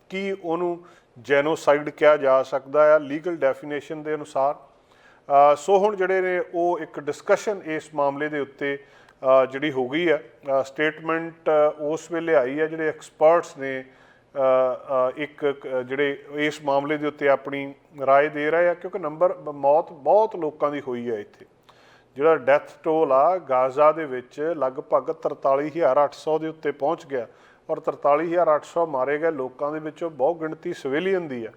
ਕੀ ਉਹਨੂੰ ਜੈਨੋਸਾਈਡ ਕਿਹਾ ਜਾ ਸਕਦਾ ਆ, ਲੀਗਲ ਡੈਫੀਨੇਸ਼ਨ ਦੇ ਅਨੁਸਾਰ। ਸੋ ਹੁਣ ਜਿਹੜੇ ਨੇ ਉਹ ਇੱਕ ਡਿਸਕਸ਼ਨ ਇਸ ਮਾਮਲੇ ਦੇ ਉੱਤੇ ਜਿਹੜੀ ਹੋ ਗਈ ਆ ਸਟੇਟਮੈਂਟ ਉਸ ਵੇਲੇ ਆਈ ਹੈ, ਜਿਹੜੇ ਐਕਸਪਰਟਸ ਨੇ ਇੱਕ ਕ- ਜਿਹੜੇ ਇਸ ਮਾਮਲੇ ਦੇ ਉੱਤੇ ਆਪਣੀ رائے ਦੇ ਰਹੇ ਆ ਕਿਉਂਕਿ ਨੰਬਰ ਮੌਤ ਬਹੁਤ ਲੋਕਾਂ ਦੀ ਹੋਈ ਹੈ ਇੱਥੇ ਜਿਹੜਾ ਡੈਥ ਟੋਲ ਆ ਗਾਜ਼ਾ ਦੇ ਵਿੱਚ ਲਗਭਗ 43800 ਦੇ ਉੱਤੇ ਪਹੁੰਚ ਗਿਆ ਔਰ 43800 ਮਾਰੇ ਗਏ ਲੋਕਾਂ ਦੇ ਵਿੱਚੋਂ ਬਹੁਤ ਗਿਣਤੀ ਸਿਵਿਲੀਅਨ ਦੀ ਆ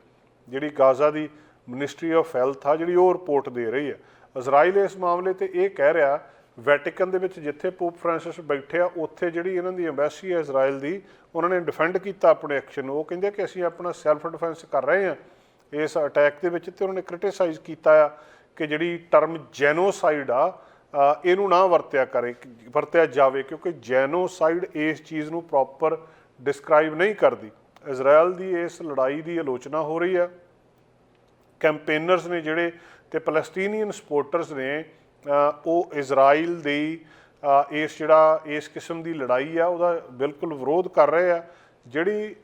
ਜਿਹੜੀ ਗਾਜ਼ਾ ਦੀ ਮਿਨਿਸਟਰੀ ਆਫ ਹੈਲਥ ਆ ਜਿਹੜੀ ਉਹ ਰਿਪੋਰਟ ਦੇ ਰਹੀ ਆ ਇਜ਼ਰਾਈਲ ਇਸ ਮਾਮਲੇ ਤੇ ਇਹ ਕਹਿ ਰਿਹਾ ਵੈਟੀਕਨ ਦੇ ਵਿੱਚ ਜਿੱਥੇ ਪੋਪ ਫ੍ਰਾਂਸਿਸ ਬੈਠੇ ਆ, ਉੱਥੇ ਜਿਹੜੀ ਇਹਨਾਂ ਦੀ ਐਮਬੈਸੀ ਹੈ ਇਜ਼ਰਾਈਲ ਦੀ, ਉਹਨਾਂ ਨੇ ਡਿਫੈਂਡ ਕੀਤਾ ਆਪਣੇ ਐਕਸ਼ਨ ਨੂੰ। ਉਹ ਕਹਿੰਦੇ ਕਿ ਅਸੀਂ ਆਪਣਾ ਸੈਲਫ ਡਿਫੈਂਸ ਕਰ ਰਹੇ ਹਾਂ। ਇਸ ਅਟੈਕ ਦੇ ਵਿੱਚ ਤੇ ਉਹਨਾਂ ਨੇ ਕ੍ਰਿਟਿਸਾਈਜ਼ ਕੀਤਾ ਆ ਕਿ ਜਿਹੜੀ ਟਰਮ ਜੈਨੋਸਾਈਡ ਆ ਇਹਨੂੰ ਨਾ ਵਰਤਿਆ ਕਰੇ, ਵਰਤਿਆ ਜਾਵੇ, ਕਿਉਂਕਿ ਜੈਨੋਸਾਈਡ ਇਸ ਚੀਜ਼ ਨੂੰ ਪ੍ਰੋਪਰ ਡਿਸਕ੍ਰਾਈਬ ਨਹੀਂ ਕਰਦੀ। ਇਜ਼ਰਾਈਲ ਦੀ ਇਸ ਲੜਾਈ ਦੀ ਆਲੋਚਨਾ ਹੋ ਰਹੀ ਆ। ਕੈਂਪੇਨਰਸ ਨੇ ਜਿਹੜੇ ਤੇ ਪੈਲਸਟੀਨੀਅਨ ਸਪੋਰਟਰਸ ਨੇ ਉਹ ਇਜ਼ਰਾਈਲ ਦੀ ਇਸ ਜਿਹੜਾ ਇਸ ਕਿਸਮ ਦੀ ਲੜਾਈ ਆ, ਉਹਦਾ ਬਿਲਕੁਲ ਵਿਰੋਧ ਕਰ ਰਹੇ ਆ। ਜਿਹੜੀ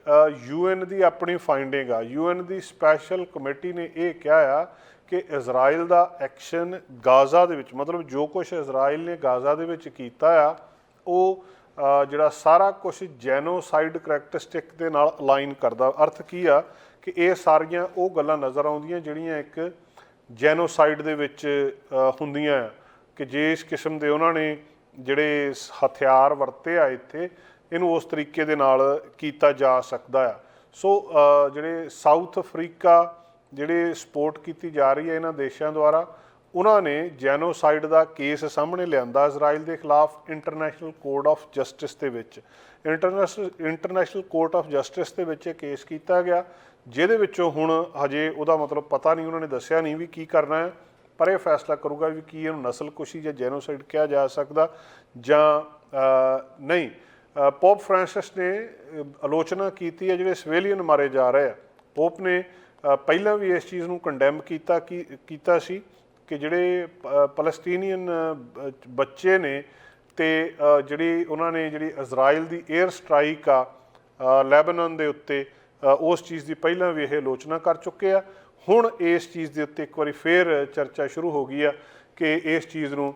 ਯੂਐਨ ਦੀ ਆਪਣੀ ਫਾਈਂਡਿੰਗ ਆ, ਯੂਐਨ ਦੀ ਸਪੈਸ਼ਲ ਕਮੇਟੀ ਨੇ ਇਹ ਕਿਹਾ ਆ ਕਿ ਇਜ਼ਰਾਈਲ ਦਾ ਐਕਸ਼ਨ ਗਾਜ਼ਾ ਦੇ ਵਿੱਚ, ਮਤਲਬ ਜੋ ਕੁਝ ਇਜ਼ਰਾਈਲ ਨੇ ਗਾਜ਼ਾ ਦੇ ਵਿੱਚ ਕੀਤਾ ਆ, ਉਹ ਜਿਹੜਾ ਸਾਰਾ ਕੁਝ ਜੈਨੋਸਾਈਡ ਕਰੈਕਟਰਿਸਟਿਕ ਦੇ ਨਾਲ ਅਲਾਈਨ ਕਰਦਾ। ਅਰਥ ਕੀ ਆ ਕਿ ਇਹ ਸਾਰੀਆਂ ਉਹ ਗੱਲਾਂ ਨਜ਼ਰ ਆਉਂਦੀਆਂ ਜਿਹੜੀਆਂ ਇੱਕ ਜੈਨੋਸਾਈਡ ਦੇ ਵਿੱਚ ਹੁੰਦੀਆਂ ਆ ਕਿ ਜਿਸ ਕਿਸਮ ਦੇ ਉਹਨਾਂ ਨੇ ਜਿਹੜੇ ਸ- ਹਥਿਆਰ ਵਰਤੇ ਆ ਇੱਥੇ, ਇਹਨੂੰ ਉਸ ਤਰੀਕੇ ਦੇ ਨਾਲ ਕੀਤਾ ਜਾ ਸਕਦਾ ਆ। ਸੋ ਜਿਹੜੇ ਸਾਊਥ ਅਫਰੀਕਾ ਜਿਹੜੇ ਸਪੋਰਟ ਕੀਤੀ ਜਾ ਰਹੀ ਹੈ ਇਹਨਾਂ ਦੇਸ਼ਾਂ ਦੁਆਰਾ, ਉਹਨਾਂ ਨੇ ਜੈਨੋਸਾਈਡ ਦਾ ਕੇਸ ਸਾਹਮਣੇ ਲਿਆਂਦਾ ਇਜ਼ਰਾਈਲ ਦੇ ਖਿਲਾਫ ਇੰਟਰਨੈਸ਼ਨਲ ਕੋਰਟ ਆਫ ਜਸਟਿਸ ਦੇ ਵਿੱਚ। International international court of justice ਦੇ ਵਿੱਚ ਇਹ ਕੇਸ ਕੀਤਾ ਗਿਆ ਜਿਹਦੇ ਵਿੱਚੋਂ ਹੁਣ ਹਜੇ ਉਹਦਾ ਮਤਲਬ ਪਤਾ ਨਹੀਂ ਉਹਨਾਂ ਨੇ ਦੱਸਿਆ ਨਹੀਂ ਵੀ ਕੀ ਕਰਨਾ ਹੈ ਪਰ ਇਹ ਫੈਸਲਾ ਕਰੂਗਾ ਵੀ ਕੀ ਇਹਨੂੰ ਨਸਲਕੁਸ਼ੀ ਜਾਂ ਜੈਨੋਸਾਈਡ ਕਿਹਾ ਜਾ ਸਕਦਾ ਜਾਂ ਨਹੀਂ। ਪੋਪ ਫ੍ਰਾਂਸਿਸ ਨੇ ਆਲੋਚਨਾ ਕੀਤੀ ਹੈ ਜਿਹੜੇ ਸਿਵਿਲੀਅਨ ਮਾਰੇ ਜਾ ਰਹੇ ਆ। ਪੋਪ ਨੇ ਪਹਿਲਾਂ ਵੀ ਇਸ ਚੀਜ਼ ਨੂੰ ਕੰਡੈਮ ਕੀਤਾ ਕਿ ਕੀਤਾ ਸੀ ਕਿ ਜਿਹੜੇ ਪ- ਪਲਸਤੀਨੀਅਨ ਬ- ਬੱਚੇ ਨੇ ਤੇ ਜਿਹੜੀ ਉਹਨਾਂ ਨੇ ਜਿਹੜੀ ਇਜ਼ਰਾਈਲ ਦੀ 에ਅਰ ਸਟ੍ਰਾਈਕ ਆ ਅ, ਦੇ ਉੱਤੇ ਉਸ ਚੀਜ਼ ਦੀ ਪਹਿਲਾਂ ਵੀ ਇਹ ਆਲੋਚਨਾ ਕਰ ਚੁੱਕੇ ਆ। ਹੁਣ ਇਸ ਚੀਜ਼ ਦੇ ਉੱਤੇ ਇੱਕ ਵਾਰੀ ਫੇਰ ਚਰਚਾ ਸ਼ੁਰੂ ਹੋ ਗਈ ਆ ਕਿ ਇਸ ਚੀਜ਼ ਨੂੰ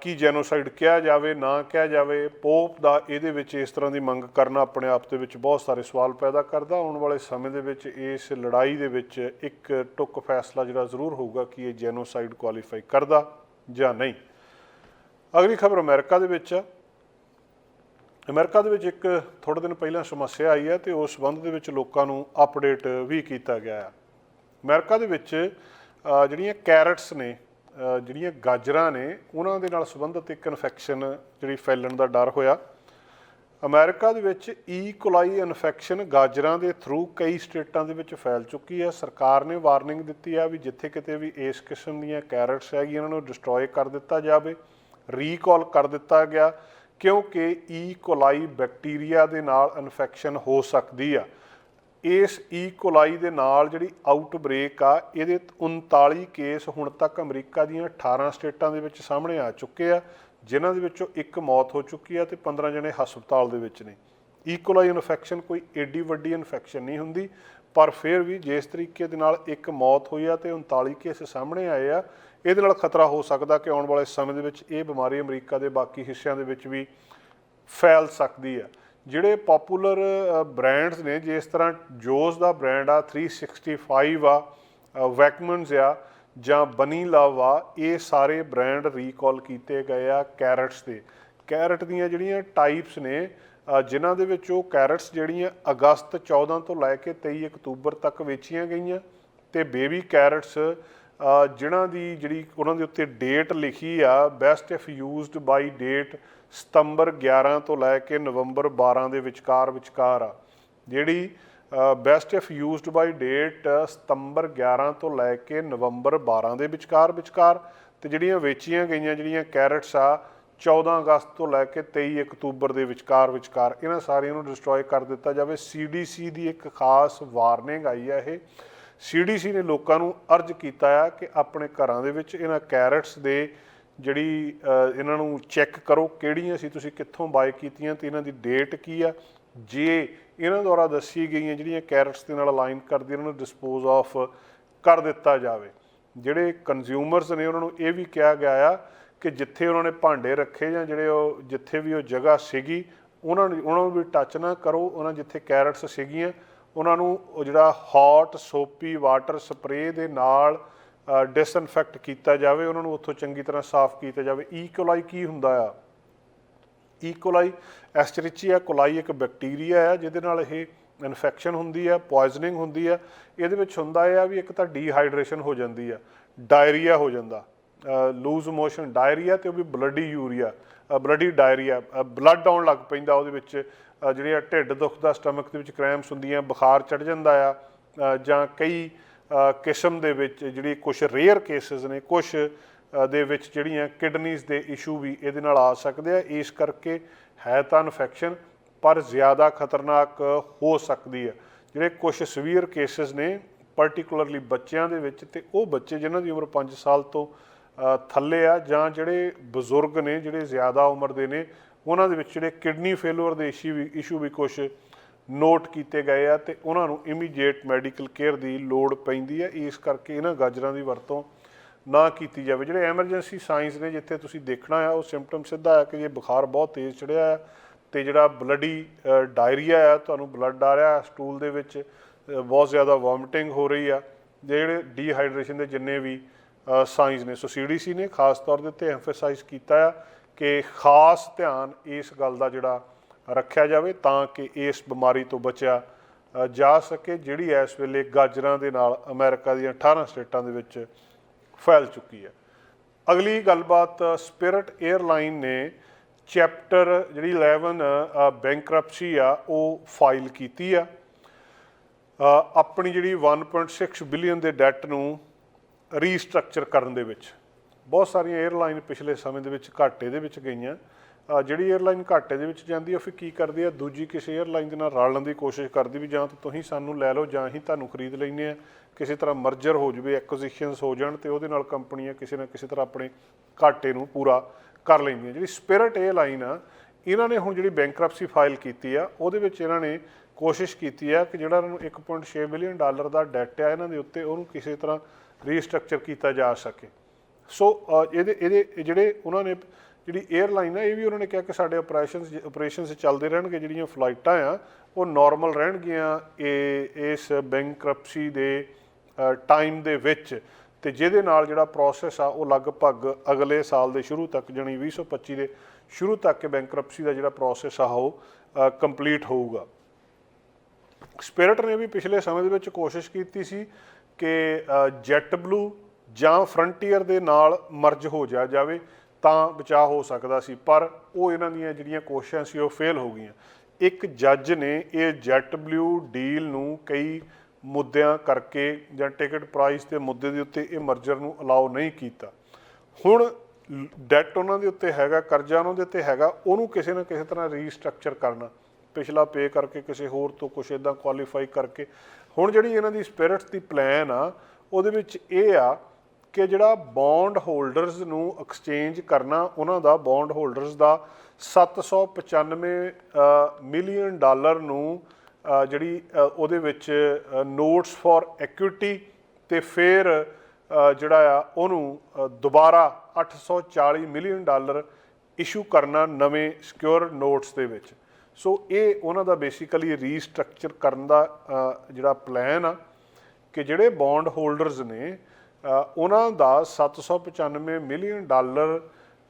ਕੀ ਜੈਨੋਸਾਈਡ ਕਿਹਾ ਜਾਵੇ, ਨਾ ਕਿਹਾ ਜਾਵੇ। ਪੋਪ ਦਾ ਇਹਦੇ ਵਿੱਚ ਇਸ ਤਰ੍ਹਾਂ ਦੀ ਮੰਗ ਕਰਨਾ ਆਪਣੇ ਆਪ ਦੇ ਵਿੱਚ ਬਹੁਤ ਸਾਰੇ ਸਵਾਲ ਪੈਦਾ ਕਰਦਾ। ਆਉਣ ਵਾਲੇ ਸਮੇਂ ਦੇ ਵਿੱਚ ਇਸ ਲੜਾਈ ਦੇ ਵਿੱਚ ਇੱਕ ਟੁੱਕ ਫੈਸਲਾ ਜਿਹੜਾ ਜ਼ਰੂਰ ਹੋਊਗਾ ਕਿ ਇਹ ਜੈਨੋਸਾਈਡ ਕੁਆਲੀਫਾਈ ਕਰਦਾ ਜਾਂ ਨਹੀਂ। ਅਗਲੀ ਖਬਰ ਅਮਰੀਕਾ ਦੇ ਵਿੱਚ ਆ। ਅਮਰੀਕਾ ਦੇ ਵਿੱਚ ਇੱਕ ਥੋੜੇ ਦਿਨ ਪਹਿਲਾਂ ਸਮੱਸਿਆ ਆਈ ਹੈ ਤੇ ਉਸ ਸੰਬੰਧ ਦੇ ਵਿੱਚ ਲੋਕਾਂ ਨੂੰ ਅਪਡੇਟ ਵੀ ਕੀਤਾ ਗਿਆ ਹੈ। ਅਮਰੀਕਾ ਦੇ ਵਿੱਚ ਜਿਹੜੀਆਂ ਕੈਰਟਸ ਨੇ ਜਿਹੜੀਆਂ ਗਾਜਰਾਂ ਨੇ, ਉਹਨਾਂ ਦੇ ਨਾਲ ਸੰਬੰਧਿਤ ਇੱਕ ਇਨਫੈਕਸ਼ਨ ਜਿਹੜੀ ਫੈਲਣ ਦਾ ਡਰ ਹੋਇਆ। ਅਮਰੀਕਾ ਦੇ ਵਿੱਚ ਈ ਕੋਲਾਈ ਇਨਫੈਕਸ਼ਨ ਗਾਜਰਾਂ ਦੇ ਥਰੂ ਕਈ ਸਟੇਟਾਂ ਦੇ ਵਿੱਚ ਫੈਲ ਚੁੱਕੀ ਹੈ। ਸਰਕਾਰ ਨੇ ਵਾਰਨਿੰਗ ਦਿੱਤੀ ਆ ਵੀ ਜਿੱਥੇ ਕਿਤੇ ਵੀ ਇਸ ਕਿਸਮ ਦੀਆਂ ਕੈਰਟਸ ਹੈਗੀਆਂ ਉਹਨਾਂ ਨੂੰ ਡਿਸਟਰੋਏ ਕਰ ਦਿੱਤਾ ਜਾਵੇ ਰੀਕਾਲ ਕਰ ਦਿੱਤਾ ਗਿਆ। ਕਿਉਂਕਿ ਈ ਕੋਲਾਈ ਬੈਕਟੀਰੀਆ ਦੇ ਨਾਲ ਇਨਫੈਕਸ਼ਨ ਹੋ ਸਕਦੀ ਆ। ਇਸ e. ਈ ਕੋਲਾਈ ਦੇ ਨਾਲ ਜਿਹੜੀ ਆਊਟਬ੍ਰੇਕ ਆ, ਇਹਦੇ 39 ਕੇਸ ਹੁਣ ਤੱਕ ਅਮਰੀਕਾ ਦੀਆਂ 18 ਸਟੇਟਾਂ ਦੇ ਵਿੱਚ ਸਾਹਮਣੇ ਆ ਚੁੱਕੇ ਆ, ਜਿਨ੍ਹਾਂ ਦੇ ਵਿੱਚੋਂ ਇੱਕ ਮੌਤ ਹੋ ਚੁੱਕੀ ਆ ਤੇ 15 ਜਣੇ ਹਸਪਤਾਲ ਦੇ ਵਿੱਚ ਨੇ। ਈ ਕੋਲਾਈ ਇਨਫੈਕਸ਼ਨ ਕੋਈ ਏਡੀ ਵੱਡੀ ਇਨਫੈਕਸ਼ਨ ਨਹੀਂ ਹੁੰਦੀ, ਪਰ ਫਿਰ ਵੀ ਜਿਸ ਤਰੀਕੇ ਦੇ ਨਾਲ ਇੱਕ ਮੌਤ ਹੋਈ ਆ ਤੇ 39 ਕੇਸ ਸਾਹਮਣੇ ਆਏ ਆ ਇਹਦੇ ਨਾਲ ਖਤਰਾ ਹੋ ਸਕਦਾ ਕਿ ਆਉਣ ਵਾਲੇ ਸਮੇਂ ਦੇ ਵਿੱਚ ਇਹ ਬਿਮਾਰੀ ਅਮਰੀਕਾ ਦੇ ਬਾਕੀ ਹਿੱਸਿਆਂ ਦੇ ਵਿੱਚ ਵੀ ਫੈਲ ਸਕਦੀ ਆ ਜਿਹੜੇ ਪਪੂਲਰ ਬ੍ਰਾਂਡਸ ਨੇ ਜਿਸ ਤਰ੍ਹਾਂ ਜੋਸ ਦਾ ਬ੍ਰਾਂਡ ਆ 365 ਆ ਵੈਕਮਨਸ ਆ ਜਾਂ ਬਨੀ ਲਵ ਆ ਇਹ ਸਾਰੇ ਬ੍ਰਾਂਡ ਰੀਕਾਲ ਕੀਤੇ ਗਏ ਆ ਕੈਰਟਸ ਦੇ। ਕੈਰਟ ਦੀਆਂ ਜਿਹੜੀਆਂ ਟਾਈਪਸ ਨੇ ਅ, ਜਿਨ੍ਹਾਂ ਦੇ ਵਿੱਚ ਉਹ ਕੈਰਟਸ ਜਿਹੜੀਆਂ ਅਗਸਤ 14 ਤੋਂ ਲੈ ਕੇ 23 ਅਕਤੂਬਰ ਤੱਕ ਵੇਚੀਆਂ ਗਈਆਂ ਤੇ ਬੇਬੀ ਕੈਰਟਸ ਜਿਨ੍ਹਾਂ ਦੀ ਜਿਹੜੀ ਉਹਨਾਂ ਦੇ ਉੱਤੇ ਡੇਟ ਲਿਖੀ ਆ best if used by date ਸਤੰਬਰ 11 ਤੋਂ ਲੈ ਕੇ ਨਵੰਬਰ 12 ਦੇ ਵਿਚਕਾਰ ਵਿਚਕਾਰ ਆ। ਜਿਹੜੀ best if used by date ਸਤੰਬਰ 11 ਤੋਂ ਲੈ ਕੇ ਨਵੰਬਰ 12 ਦੇ ਵਿਚਕਾਰ ਵਿਚਕਾਰ ਤੇ ਜਿਹੜੀਆਂ ਵੇਚੀਆਂ ਗਈਆਂ ਜਿਹੜੀਆਂ ਕੈਰਟਸ ਆ 14 ਅਗਸਤ ਤੋਂ ਲੈ ਕੇ 23 ਅਕਤੂਬਰ ਦੇ ਵਿਚਕਾਰ ਵਿਚਕਾਰ, ਇਹਨਾਂ ਸਾਰੀਆਂ ਨੂੰ ਡਿਸਟਰੋਏ ਕਰ ਦਿੱਤਾ ਜਾਵੇ। ਸੀਡੀਸੀ ਦੀ ਇੱਕ ਖਾਸ ਵਾਰਨਿੰਗ ਆਈ ਹੈ ਇਹ। ਸੀਡੀਸੀ ਨੇ ਲੋਕਾਂ ਨੂੰ ਅਰਜ਼ ਕੀਤਾ ਆ ਕਿ ਆਪਣੇ ਘਰਾਂ ਦੇ ਵਿੱਚ ਇਹਨਾਂ ਕੈਰਟਸ ਦੇ ਜਿਹੜੀ ਇਹਨਾਂ ਨੂੰ ਚੈੱਕ ਕਰੋ ਕਿਹੜੀਆਂ ਸੀ, ਤੁਸੀਂ ਕਿੱਥੋਂ ਬਾਏ ਕੀਤੀਆਂ ਤੇ ਇਹਨਾਂ ਦੀ ਡੇਟ ਕੀ ਆ। ਜੇ ਇਹਨਾਂ ਦੁਆਰਾ ਦੱਸੀ ਗਈਆਂ ਜਿਹੜੀਆਂ ਕੈਰਟਸ ਦੇ ਨਾਲ ਅਲਾਈਨ ਕਰਦੀ ਇਹਨਾਂ ਨੂੰ ਡਿਸਪੋਜ਼ ਆਫ ਕਰ ਦਿੱਤਾ ਜਾਵੇ। ਜਿਹੜੇ ਕੰਜ਼ਿਊਮਰਸ ਨੇ ਉਹਨਾਂ ਨੂੰ ਇਹ ਵੀ ਕਿਹਾ ਗਿਆ ਆ ਕਿ ਜਿੱਥੇ ਉਹਨਾਂ ਨੇ ਭਾਂਡੇ ਰੱਖੇ ਜਾਂ ਜਿਹੜੇ ਉਹ, ਜਿੱਥੇ ਵੀ ਉਹ ਜਗ੍ਹਾ ਸੀਗੀ, ਉਹਨਾਂ ਨੂੰ ਉਹਨਾਂ ਨੂੰ ਵੀ ਟੱਚ ਨਾ ਕਰੋ, ਉਹਨਾਂ ਜਿੱਥੇ ਕੈਰਟਸ ਸੀਗੀਆਂ ਉਹਨਾਂ ਨੂੰ ਉਹ ਜਿਹੜਾ ਹੌਟ ਸੋਪੀ ਵਾਟਰ ਸਪਰੇਅ ਦੇ ਨਾਲ ਡਿਸਇਨਫੈਕਟ ਕੀਤਾ ਜਾਵੇ, ਉਹਨਾਂ ਨੂੰ ਉੱਥੋਂ ਚੰਗੀ ਤਰ੍ਹਾਂ ਸਾਫ਼ ਕੀਤਾ ਜਾਵੇ। e. ਈ ਕੀ ਹੁੰਦਾ ਆ? ਈ ਕੋਲਾਈ ਐਸਚਰੀਚੀਆ ਕੋਲਾਈ ਇੱਕ ਬੈਕਟੀਰੀਆ ਹੈ ਜਿਹਦੇ ਨਾਲ ਇਹ ਇਨਫੈਕਸ਼ਨ ਹੁੰਦੀ ਹੈ ਪੋਇਜ਼ਨਿੰਗ ਹੁੰਦੀ ਹੈ ਇਹਦੇ ਵਿੱਚ ਹੁੰਦਾ ਇਹ ਆ ਵੀ ਇੱਕ ਤਾਂ ਡੀਹਾਈਡਰੇਸ਼ਨ ਹੋ ਜਾਂਦੀ ਆ ਡਾਇਰੀਆ ਹੋ ਜਾਂਦਾ। ਲੂਜ਼ ਮੋਸ਼ਨ ਡਾਇਰੀਆ ਤੇ ਉਹ ਵੀ bloody urea bloody diarrhoea blood ਆਉਣ ਲੱਗ ਪੈਂਦਾ ਉਹਦੇ ਵਿੱਚ ਜਿਹੜੀਆਂ ਢਿੱਡ ਦੁੱਖ ਦਾ ਸਟਮਕ ਦੇ ਵਿੱਚ ਕ੍ਰੈਂਪਸ ਹੁੰਦੀਆਂ, ਬੁਖਾਰ ਚੜ ਜਾਂਦਾ ਆ ਜਾਂ ਕਈ ਕਿਸਮ ਦੇ ਵਿੱਚ ਜਿਹੜੀ ਕੁਝ ਰੇਅਰ ਕੇਸਿਸ ਨੇ ਕੁਝ ਦੇ ਵਿੱਚ ਜਿਹੜੀਆਂ ਕਿਡਨੀਜ਼ ਦੇ ਇਸ਼ੂ ਵੀ ਇਹਦੇ ਨਾਲ ਆ ਸਕਦੇ ਆ। ਇਸ ਕਰਕੇ ਹੈ ਤਾਂ ਇਨਫੈਕਸ਼ਨ ਪਰ ਜ਼ਿਆਦਾ ਖਤਰਨਾਕ ਹੋ ਸਕਦੀ ਹੈ ਜਿਹੜੇ ਕੁਝ ਸਵੀਅਰ ਕੇਸਿਸ ਨੇ ਪਾਰਟਿਕੂਲਰਲੀ ਬੱਚਿਆਂ ਦੇ ਵਿੱਚ, ਤੇ ਉਹ ਬੱਚੇ ਜਿਨ੍ਹਾਂ ਦੀ ਉਮਰ 5 ਸਾਲ ਤੋਂ ਥੱਲੇ ਆ ਜਾਂ ਜਿਹੜੇ ਬਜ਼ੁਰਗ ਨੇ, ਜਿਹੜੇ ਜ਼ਿਆਦਾ ਉਮਰ ਦੇ ਨੇ ਉਹਨਾਂ ਦੇ ਵਿੱਚ ਜਿਹੜੇ ਕਿਡਨੀ ਫੇਲੂਅਰ ਦੇ ਇਸ਼ੂ ਵੀ ਇਸ਼ੂ ਵੀ ਕੁਝ ਨੋਟ ਕੀਤੇ ਗਏ ਆ ਤੇ ਉਹਨਾਂ ਨੂੰ ਇਮੀਡੀਏਟ ਮੈਡੀਕਲ ਕੇਅਰ ਦੀ ਲੋੜ ਪੈਂਦੀ ਹੈ ਇਸ ਕਰਕੇ ਇਹਨਾਂ ਗਾਜਰਾਂ ਦੀ ਵਰਤੋਂ ਨਾ ਕੀਤੀ ਜਾਵੇ। ਜਿਹੜੇ ਐਮਰਜੈਂਸੀ ਸਾਈਨਸ ਨੇ ਜਿੱਥੇ ਤੁਸੀਂ ਦੇਖਣਾ ਆ, ਉਹ ਸਿੰਪਟਮ ਸਿੱਧਾ ਆ ਕਿ ਜੇ ਬੁਖਾਰ ਬਹੁਤ ਤੇਜ਼ ਚੜਿਆ ਆ ਤੇ ਜਿਹੜਾ ਬਲੱਡੀ ਡਾਇਰੀਆ ਆ, ਤੁਹਾਨੂੰ ਬਲੱਡ ਆ ਰਿਹਾ ਸਟੂਲ ਦੇ ਵਿੱਚ ਬਹੁਤ ਜ਼ਿਆਦਾ ਵੋਮਿਟਿੰਗ ਹੋ ਰਹੀ ਆ। ਜਿਹੜੇ ਡੀਹਾਈਡਰੇਸ਼ਨ ਦੇ ਜਿੰਨੇ ਵੀ ਸਾਈਨਸ ਨੇ ਸੋ ਸੀਡੀਸੀ ਨੇ, ਖਾਸ ਤੌਰ ਦੇ ਉੱਤੇ ਐਮਫਸਾਈਜ਼ ਕੀਤਾ ਆ ਕਿ ਖਾਸ ਧਿਆਨ ਇਸ ਗੱਲ ਦਾ ਜਿਹੜਾ ਰੱਖਿਆ ਜਾਵੇ ਤਾਂ ਕਿ ਇਸ ਬਿਮਾਰੀ ਤੋਂ ਬਚਿਆ ਜਾ ਸਕੇ, ਜਿਹੜੀ ਇਸ ਵੇਲੇ ਗਾਜਰਾਂ ਦੇ ਨਾਲ ਅਮਰੀਕਾ ਦੀਆਂ 18 ਸਟੇਟਾਂ ਦੇ ਵਿੱਚ ਫੈਲ ਚੁੱਕੀ ਹੈ। ਅਗਲੀ ਗੱਲਬਾਤ, ਸਪਿਰਟ 에ਅਰਲਾਈਨ ਨੇ ਚੈਪਟਰ ਜਿਹੜੀ 11 ਬੈਂਕਰਪਸੀ ਆ, ਉਹ ਫਾਈਲ ਕੀਤੀ ਆ। ਆਪਣੀ ਜਿਹੜੀ 1.6 ਬਿਲੀਅਨ ਦੇ ਡੈਟ ਨੂੰ ਰੀਸਟਰਕਚਰ ਕਰਨ ਦੇ ਵਿੱਚ। ਬਹੁਤ ਸਾਰੀਆਂ 에ਅਰਲਾਈਨ ਪਿਛਲੇ ਸਮੇਂ ਦੇ ਵਿੱਚ ਘਾਟੇ ਦੇ ਵਿੱਚ ਗਈਆਂ। ਜਿਹੜੀ 에ਅਰਲਾਈਨ ਘਾਟੇ ਦੇ ਵਿੱਚ ਜਾਂਦੀ ਹੈ ਫਿਰ ਕੀ ਕਰਦੀ ਹੈ ਦੂਜੀ ਕਿਸੇ 에ਅਰਲਾਈਨ ਦੇ ਨਾਲ ਰਲਣ ਦੀ ਕੋਸ਼ਿਸ਼ ਕਰਦੀ ਵੀ ਜਾਂ ਤਾਂ ਤੁਸੀਂ ਸਾਨੂੰ ਲੈ ਲਓ ਜਾਂ ਹੀ ਤੁਹਾਨੂੰ ਖਰੀਦ ਲੈਣੇ ਆ। ਕਿਸੇ ਤਰ੍ਹਾਂ ਮਰਜਰ ਹੋ ਜਵੇ ਐਕੁਜੀਸ਼ਨਸ ਹੋ ਜਾਣ ਤੇ ਉਹਦੇ ਨਾਲ ਕੰਪਨੀਆਂ ਕਿਸੇ ਨਾ ਕਿਸੇ ਤਰ੍ਹਾਂ ਆਪਣੇ ਘਾਟੇ ਨੂੰ ਪੂਰਾ ਕਰ ਲੈਂਦੀਆਂ। ਜਿਹੜੀ ਸਪਿਰਟ 에ਅਰਲਾਈਨ ਆ, ਇਹਨਾਂ ਨੇ ਹੁਣ ਜਿਹੜੀ ਬੈਂਕਰਪਸੀ ਫਾਈਲ ਕੀਤੀ ਆ, ਉਹਦੇ ਵਿੱਚ ਇਹਨਾਂ ਨੇ ਕੋਸ਼ਿਸ਼ ਕੀਤੀ ਆ ਕਿ ਜਿਹੜਾ ਇਹਨਾਂ ਨੂੰ 1.6 ਮਿਲੀਅਨ ਡਾਲਰ ਦਾ ਡੈਟ ਆ, ਇਹਨਾਂ ਦੇ ਉੱਤੇ ਉਹਨੂੰ ਕਿਸੇ ਤਰ੍ਹਾਂ ਰੀਸਟਰਕਚਰ ਕੀਤਾ ਜਾ ਸਕੇ। ਸੋ ਇਹਦੇ ਇਹਦੇ ਜਿਹੜੇ ਉਹਨਾਂ ਨੇ, ਜਿਹੜੀ 에ਅਰਲਾਈਨ ਆ, ਇਹ ਵੀ ਉਹਨਾਂ ਨੇ ਕਿਹਾ ਕਿ ਸਾਡੇ ਆਪਰੇਸ਼ਨਸ ਆਪਰੇਸ਼ਨਸ ਚੱਲਦੇ ਰਹਿਣਗੇ, ਜਿਹੜੀਆਂ ਫਲਾਈਟਾਂ ਆ, ਉਹ ਨਾਰਮਲ ਰਹਿਣਗੀਆਂ, ਇਹ, ਇਸ ਬੈਂਕਰਪਸੀ ਦੇ ਟਾਈਮ ਦੇ ਵਿੱਚ। ਤੇ ਜਿਹਦੇ ਨਾਲ ਜਿਹੜਾ ਪ੍ਰੋਸੈਸ ਆ, ਉਹ ਲਗਭਗ ਅਗਲੇ ਸਾਲ ਦੇ ਸ਼ੁਰੂ ਤੱਕ, ਜਾਣੀ 2025 ਦੇ ਸ਼ੁਰੂ ਤੱਕ ਬੈਂਕਰਪਸੀ ਦਾ ਜਿਹੜਾ ਪ੍ਰੋਸੈਸ ਆ, ਉਹ ਕੰਪਲੀਟ ਹੋਊਗਾ। ਸਪਿਰਟ ਨੇ ਵੀ ਪਿਛਲੇ ਸਮੇਂ ਦੇ ਵਿੱਚ ਕੋਸ਼ਿਸ਼ ਕੀਤੀ ਸੀ ਕਿ ਜੈਟ ਬਲੂ ਜਾਂ ਫਰੰਟੀਅਰ ਦੇ ਨਾਲ ਮਰਜ ਹੋ ਜਾ ਜਾਵੇ, ਤਾਂ ਬਚਾਅ ਹੋ ਸਕਦਾ ਸੀ, ਪਰ ਉਹ ਇਹਨਾਂ ਦੀਆਂ ਜਿਹੜੀਆਂ ਕੋਸ਼ਿਸ਼ਾਂ ਸੀ, ਉਹ ਫੇਲ ਹੋ ਗਈਆਂ। ਇੱਕ ਜੱਜ ਨੇ ਇਹ ਜੈਟ ਬਲੂ ਡੀਲ ਨੂੰ ਕਈ ਮੁੱਦਿਆਂ ਕਰਕੇ ਜਾਂ ਟਿਕਟ ਪ੍ਰਾਈਸ ਦੇ ਮੁੱਦੇ ਦੇ ਉੱਤੇ ਇਹ ਮਰਜਰ ਨੂੰ ਅਲਾਉ ਨਹੀਂ ਕੀਤਾ। ਹੁਣ ਡੈਟ ਉਹਨਾਂ ਦੇ ਉੱਤੇ ਹੈਗਾ, ਕਰਜ਼ਾ ਉਹਨਾਂ ਦੇ ਉੱਤੇ ਹੈਗਾ, ਉਹਨੂੰ ਕਿਸੇ ਨਾ ਕਿਸੇ ਤਰ੍ਹਾਂ ਰੀਸਟਰਕਚਰ ਕਰਨਾ। ਪਿਛਲਾ ਪੇ ਕਰਕੇ ਕਿਸੇ ਹੋਰ ਤੋਂ ਕੁਛ ਇਦਾਂ ਕੁਆਲੀਫਾਈ ਕਰਕੇ। ਹੁਣ ਜਿਹੜੀ ਇਹਨਾਂ ਦੀ ਸਪਿਰਿਟਸ ਦੀ ਪਲਾਨ ਆ, ਉਹਦੇ ਵਿੱਚ ਇਹ ਆ ਕਿ ਜਿਹੜਾ ਬੌਂਡ ਹੋਲਡਰਸ ਨੂੰ ਐਕਸਚੇਂਜ ਕਰਨਾ ਉਹਨਾਂ ਦਾ ਬੌਂਡ ਹੋਲਡਰਸ ਦਾ 795 ਮਿਲੀਅਨ ਡਾਲਰ ਨੂੰ ਜਿਹੜੀ ਉਹਦੇ ਵਿੱਚ ਨੋਟਸ ਫॉर ਇਕੁਇਟੀ ਤੇ ਫਿਰ ਜਿਹੜਾ ਆ ਉਹਨੂੰ ਅ, ਦੁਬਾਰਾ 840 ਮਿਲੀਅਨ ਡਾਲਰ ਇਸ਼ੂ ਕਰਨਾ ਨਵੇਂ ਸਿਕਿਉਰ ਨੋਟਸ ਦੇ ਵਿੱਚ। ਸੋ ਇਹ ਉਹਨਾਂ ਦਾ ਬੇਸਿਕਲੀ ਰੀਸਟਰਕਚਰ ਕਰਨ ਦਾ ਜਿਹੜਾ ਪਲਾਨ ਆ ਕਿ ਜਿਹੜੇ ਬੌਂਡ ਹੋਲਡਰਸ ਨੇ ਉਹਨਾਂ ਦਾ 795 ਮਿਲੀਅਨ ਡਾਲਰ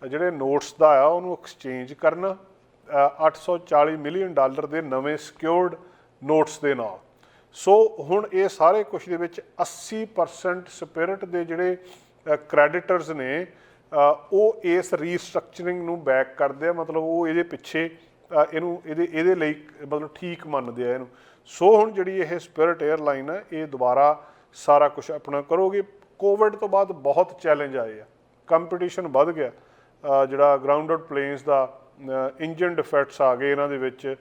ਜਿਹੜੇ ਨੋਟਸ ਦਾ ਆ ਉਹਨੂੰ ਐਕਸਚੇਂਜ ਕਰਨਾ ਅ, 840 ਮਿਲੀਅਨ ਡਾਲਰ ਦੇ ਨਵੇਂ ਸਿਕਿਉਰਡ ਨੋਟਸ ਦੇ ਨਾਲ। ਸੋ ਹੁਣ ਇਹ ਸਾਰੇ ਕੁਝ ਦੇ ਵਿੱਚ 80% ਸਪਿਰਿਟ ਦੇ ਜਿਹੜੇ ਕ੍ਰੈਡੀਟਰਸ ਨੇ ਉਹ ਇਸ ਰੀਸਟਰਕਚਰਿੰਗ ਨੂੰ ਬੈਕ ਕਰਦੇ ਆ ਮਤਲਬ ਉਹ ਇਹਦੇ ਪਿੱਛੇ ਇਹਨੂੰ ਇਹਦੇ ਇਹਦੇ ਲਈ ਮਤਲਬ ਠੀਕ ਮੰਨਦੇ ਆ ਇਹਨੂੰ। ਸੋ ਹੁਣ ਜਿਹੜੀ ਇਹ ਸਪਿਰਿਟ 에ਅਰਲਾਈਨ ਆ ਇਹ ਦੁਬਾਰਾ ਸਾਰਾ ਕੁਝ ਆਪਣਾ ਕਰੋਗੇ। ਕੋਵਿਡ ਤੋਂ ਬਾਅਦ ਬਹੁਤ ਚੈਲੰਜ ਆਏ ਆ। ਕੰਪੀਟੀਸ਼ਨ ਵੱਧ ਗਿਆ। ਜਿਹੜਾ ਗਰਾਊਂਡਡ ਪਲੇਨਸ ਦਾ ਇੰਜਨ ਡਿਫੈਕਟਸ ਆ ਗਏ ਇਹਨਾਂ ਦੇ ਵਿੱਚ।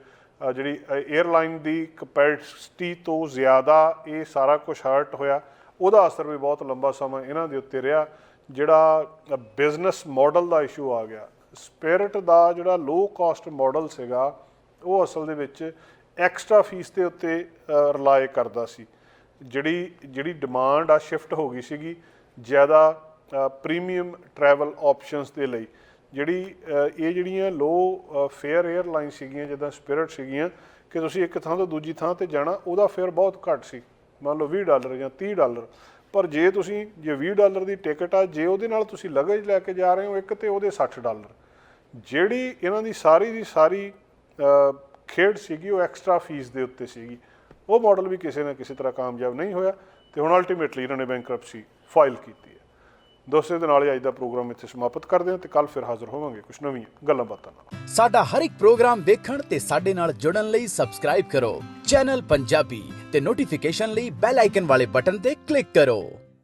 ਜਿਹੜੀ 에ਅਰਲਾਈਨ ਦੀ ਕਪੈਸਿਟੀ ਤੋਂ ਜ਼ਿਆਦਾ ਇਹ ਸਾਰਾ ਕੁਝ ਹਰਟ ਹੋਇਆ। ਉਹਦਾ ਅਸਰ ਵੀ ਬਹੁਤ ਲੰਬਾ ਸਮਾਂ ਇਹਨਾਂ ਦੇ ਉੱਤੇ ਰਿਹਾ। ਜਿਹੜਾ ਬਿਜ਼ਨਸ ਮਾਡਲ ਦਾ ਇਸ਼ੂ ਆ ਗਿਆ। ਸਪਿਰਿਟ ਦਾ ਜਿਹੜਾ ਲੋ ਕਾਸਟ ਮਾਡਲ ਸੀਗਾ, ਉਹ ਅਸਲ ਦੇ ਵਿੱਚ ਐਕਸਟਰਾ ਫੀਸ ਦੇ ਉੱਤੇ ਰਿਲਾਈ ਕਰਦਾ ਸੀ। ਜਿਹੜੀ ਜਿਹੜੀ ਡਿਮਾਂਡ ਆ ਸ਼ਿਫਟ ਹੋ ਗਈ ਸੀਗੀ ਜ਼ਿਆਦਾ ਪ੍ਰੀਮੀਅਮ ਟਰੈਵਲ ਆਪਸ਼ਨਸ ਦੇ ਲਈ। ਜਿਹੜੀ ਇਹ ਜਿਹੜੀਆਂ ਲੋ ਫੇਅਰ 에ਅਰਲਾਈਨ ਸੀਗੀਆਂ, ਜਿੱਦਾਂ ਸਪਿਰਟ ਸੀਗੀਆਂ, ਕਿ ਤੁਸੀਂ ਇੱਕ ਥਾਂ ਤੋਂ ਦੂਜੀ ਥਾਂ ਤੇ ਜਾਣਾ, ਉਹਦਾ ਫੇਅਰ ਬਹੁਤ ਘੱਟ ਸੀ। ਮੰਨ ਲਓ 20 ਡਾਲਰ ਜਾਂ 30 ਡਾਲਰ। ਪਰ ਜੇ ਤੁਸੀਂ, ਜੇ 20 ਡਾਲਰ ਦੀ ਟਿਕਟ ਆ, ਜੇ ਉਹਦੇ ਨਾਲ ਤੁਸੀਂ ਲਗੇਜ ਲੈ ਕੇ ਜਾ ਰਹੇ ਹੋ, ਇੱਕ ਤੇ ਉਹਦੇ 60 ਡਾਲਰ। ਜਿਹੜੀ ਇਹਨਾਂ ਦੀ ਸਾਰੀ ਦੀ ਸਾਰੀ ਖੇਡ ਸੀਗੀ, ਉਹ ਐਕਸਟਰਾ ਫੀਸ ਦੇ ਉੱਤੇ ਸੀਗੀ। ਉਹ ਮਾਡਲ ਵੀ ਕਿਸੇ ਨਾ ਕਿਸੇ ਤਰ੍ਹਾਂ ਕਾਮਯਾਬ ਨਹੀਂ ਹੋਇਆ ਤੇ ਹੁਣ ਅਲਟੀਮੇਟਲੀ ਇਹਨਾਂ ਨੇ ਬੈਂਕਰਪਸੀ ਫਾਈਲ ਕੀਤੀ ਹੈ। ਦੋਸਤੋ ਦੇ ਨਾਲ ਹੀ ਅੱਜ ਦਾ ਪ੍ਰੋਗਰਾਮ ਇੱਥੇ ਸਮਾਪਤ ਕਰਦੇ ਹਾਂ ਤੇ ਕੱਲ ਫਿਰ ਹਾਜ਼ਰ ਹੋਵਾਂਗੇ ਕੁਝ ਨਵੀਆਂ ਗੱਲਾਂ ਬਾਤਾਂ ਨਾਲ। ਸਾਡਾ ਹਰ ਇੱਕ ਪ੍ਰੋਗਰਾਮ ਦੇਖਣ ਤੇ ਸਾਡੇ ਨਾਲ ਜੁੜਨ ਲਈ ਸਬਸਕ੍ਰਾਈਬ ਕਰੋ। ਚੈਨਲ ਪੰਜਾਬੀ ਤੇ ਨੋਟੀਫਿਕੇਸ਼ਨ ਲਈ ਬੈਲ ਆਈਕਨ ਵਾਲੇ ਬਟਨ ਤੇ ਕਲਿੱਕ ਕਰੋ।